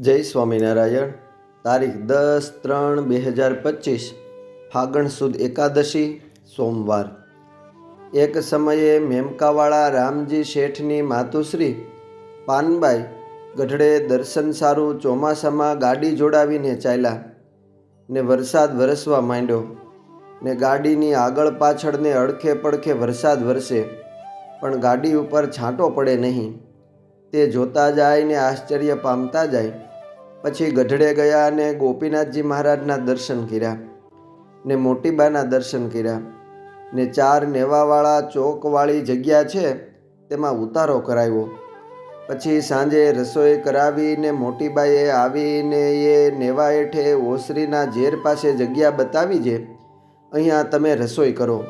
જય સ્વામિનારાયણ. તારીખ દસ ત્રણ બે હજાર પચીસ, ફાગણ સુદ એકાદશી, સોમવાર. એક સમયે મેમકાવાળા રામજી શેઠની માતુશ્રી પાનબાઈ ગઢડે દર્શન સારું ચોમાસામાં ગાડી જોડાવીને ચાલ્યા ને વરસાદ વરસવા માંડ્યો ને ગાડીની આગળ પાછળને અડખે પડખે વરસાદ વરસે, પણ ગાડી ઉપર છાંટો પડે નહીં. તે જોતા જાય ને આશ્ચર્ય પામતા જાય. પછી ગઢડે ગયા અને ગોપીનાથજી મહારાજના દર્શન કર્યા ને મોટીબાના દર્શન કર્યા ને ચાર નેવાવાળા ચોકવાળી જગ્યા છે તેમાં ઉતારો કરાવ્યો. પછી સાંજે રસોઈ કરાવીને મોટીબાએ આવીને એ નેવા હેઠે ઓસરીના ઝેર પાસે જગ્યા બતાવી છે. અહીંયા તમે રસોઈ કરો.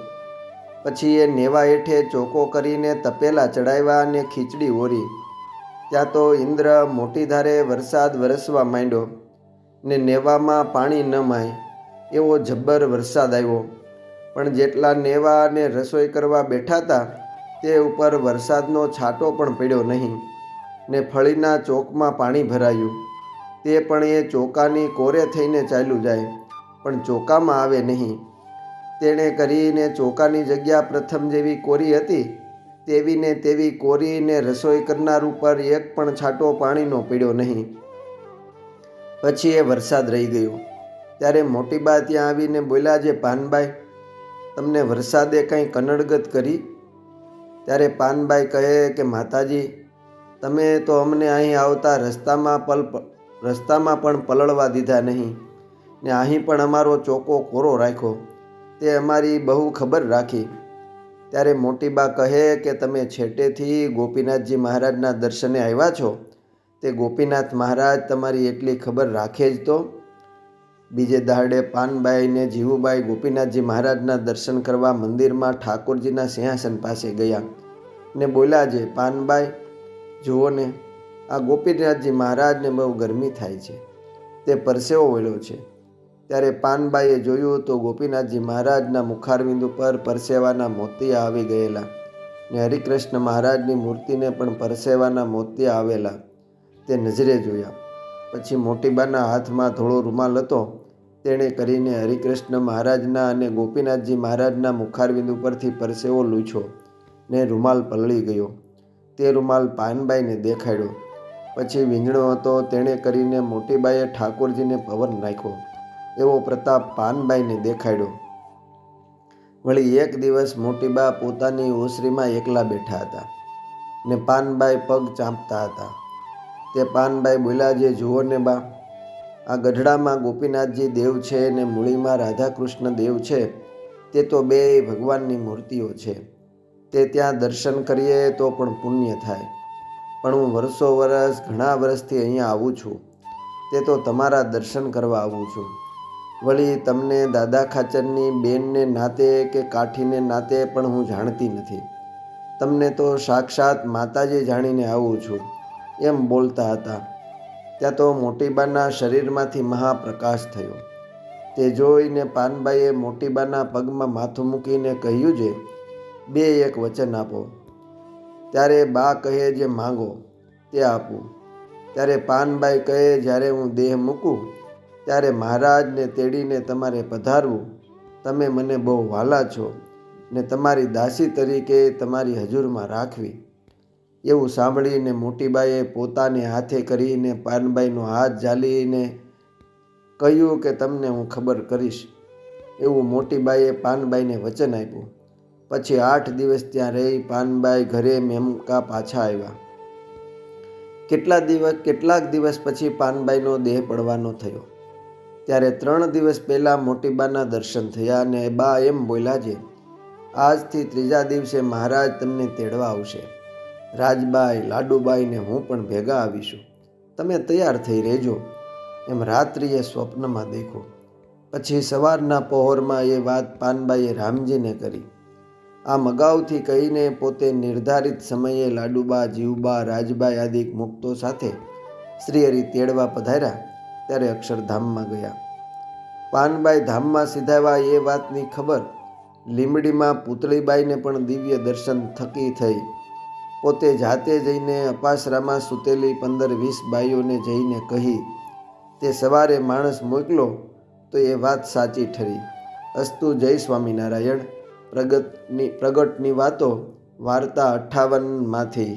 પછી એ નેવા હેઠે ચોકો કરીને તપેલા ચડાવ્યા અને ખીચડી ઓરી. ત્યાં તો ઇન્દ્ર મોટી ધારે વરસાદ વરસવા માંડ્યો ને નેવામાં પાણી ન માય, એવો જબ્બર વરસાદ આવ્યો. પણ જેટલા નેવા અને રસોઈ કરવા બેઠા હતા તે ઉપર વરસાદનો છાંટો પણ પડ્યો નહીં ને ફળીના ચોકમાં પાણી ભરાયું. તે પણ એ ચોકાની કોરે થઈને ચાલ્યું જાય, પણ ચોકામાં આવે નહીં. તેણે કરીને ચોકાની જગ્યા પ્રથમ જેવી કોરી હતી તેવી ને તેવી કોરીને રસોઈ કરનાર ઉપર એક પણ છાંટો પાણીનો પીડ્યો નહીં. પછી એ વરસાદ રહી ગયો. ત્યારે મોટીબા ત્યાં આવીને બોલ્યા, જે પાનબાઈ, તમને વરસાદે કંઈ કનડગત કરી? ત્યારે પાનબાઈ કહે કે, માતાજી, તમે તો અમને અહીં આવતા રસ્તામાં પલ રસ્તામાં પણ પલળવા દીધા નહીં ને અહીં પણ અમારો ચોકો કોરો રાખ્યો. તે અમારી બહુ ખબર રાખી. ત્યારે મોટી બા કહે કે તમે છેટેથી ગોપીનાથજી મહારાજના દર્શને આવ્યા છો? તે ગોપીનાથ મહારાજ તમારી એટલી ખબર રાખે જ તો. બીજે દાડે પાનબાઈ ને જીવુબાઈ ગોપીનાથજી મહારાજના દર્શન કરવા મંદિરમાં ઠાકોરજીના સિંહાસન પાસે ગયા ને બોલ્યા છે, પાનબાઈ, જુઓ ને, આ ગોપીનાથજી મહારાજને બહુ ગરમી થાય છે. તે પરસેવો વળ્યો છે. ત્યારે પાનબાઈએ જોયું તો ગોપીનાથજી મહારાજના મુખારબિંદુ પર પરસેવાના મોતિયા આવી ગયેલા ને હરિકૃષ્ણ મહારાજની મૂર્તિને પણ પરસેવાના મોતિયા આવેલા. તે નજરે જોયા. પછી મોટીબાના હાથમાં થોડો રૂમાલ હતો. તેણે કરીને હરિકૃષ્ણ મહારાજના અને ગોપીનાથજી મહારાજના મુખારબિંદુ પરથી પરસેવો લૂછો ને રૂમાલ પલળી ગયો. તે રૂમાલ પાનબાઈને દેખાડ્યો. પછી વીંજણો હતો. તેણે કરીને મોટીબાઈએ ઠાકોરજીને પવન નાખ્યો. એવો પ્રતાપ પાનબાઈને દેખાડ્યો. વળી એક દિવસ મોટીબા પોતાની ઓસરીમાં એકલા બેઠા હતા ને પાનબાઈ પગ ચાંપતા હતા. તે પાનબાઈ બોલ્યા, જે જુઓ ને બા, આ ગઢડામાં ગોપીનાથજી દેવ છે ને મૂળીમાં રાધાકૃષ્ણ દેવ છે, તે તો બે ભગવાનની મૂર્તિઓ છે. તે ત્યાં દર્શન કરીએ તો પણ પુણ્ય થાય. પણ હું વર્ષો વર્ષ ઘણા વર્ષથી અહીંયા આવું છું. તે તો તમારા દર્શન કરવા આવું છું. વળી તમને દાદા ખાચરની બેનને નાતે કે કાઠીને નાતે પણ હું જાણતી નથી. તમને તો સાક્ષાત માતાજી જાણીને આવું છું, એમ બોલતા હતા. ત્યાં તો મોટીબાના શરીરમાંથી મહાપ્રકાશ થયો. તે જોઈને પાનબાઈએ મોટીબાના પગમાં માથું મૂકીને કહ્યું છે બે એક વચન આપો. ત્યારે બા કહે જે માંગો, તે આપું. ત્યારે પાનબાઈ કહે, જ્યારે હું દેહ મૂકું ત્યારે મહારાજને તેડીને તમારે પધારવું. તમે મને બહુ વાલા છો ને તમારી દાસી તરીકે તમારી હજુરમાં રાખવી. એવું સાંભળીને મોટીબાઈએ પોતાને હાથે કરીને પાનબાઈનો હાથ ઝાલીને કહ્યું કે તમને હું ખબર કરીશ. એવું મોટીબાઈએ પાનબાઈને વચન આપ્યું. પછી આઠ દિવસ ત્યાં રહી પાનબાઈ ઘરે મેમકા પાછા આવ્યા. કેટલા દિવસ, કેટલાક દિવસ પછી પાનબાઈનો દેહ પડવાનો થયો. ત્યારે ત્રણ દિવસ પહેલાં મોટીબાના દર્શન થયા અને બા એમ બોલ્યા છે, આજથી ત્રીજા દિવસે મહારાજ તમને તેડવા આવશે. રાજબાઈ, લાડુબાઈને હું પણ ભેગા આવીશું. તમે તૈયાર થઈ રહેજો. એમ રાત્રિએ સ્વપ્નમાં દેખો. પછી સવારના પહોરમાં એ વાત પાનબાઈએ રામજીને કરી. આમ અગાઉથી કહીને પોતે નિર્ધારિત સમયે લાડુબા, જીવબા, રાજબાઈ આદિ મુક્તો સાથે શ્રીહરિ તેડવા પધાર્યા. ત્યારે અક્ષરધામમાં ગયા. પાનબાઈ ધામમાં સીધાવા એ વાતની ખબર લીમડીમાં પૂતળીબાઈને પણ દિવ્ય દર્શન થકી થઈ. પોતે જાતે જઈને અપાસરામાં સૂતેલી પંદર વીસ બાઈઓને જઈને કહી, તે સવારે માણસ મોકલો તો એ વાત સાચી ઠરી. અસ્તુ જય સ્વામિનારાયણ. પ્રગટની પ્રગટની વાતો વાર્તા અઠ્ઠાવનમાંથી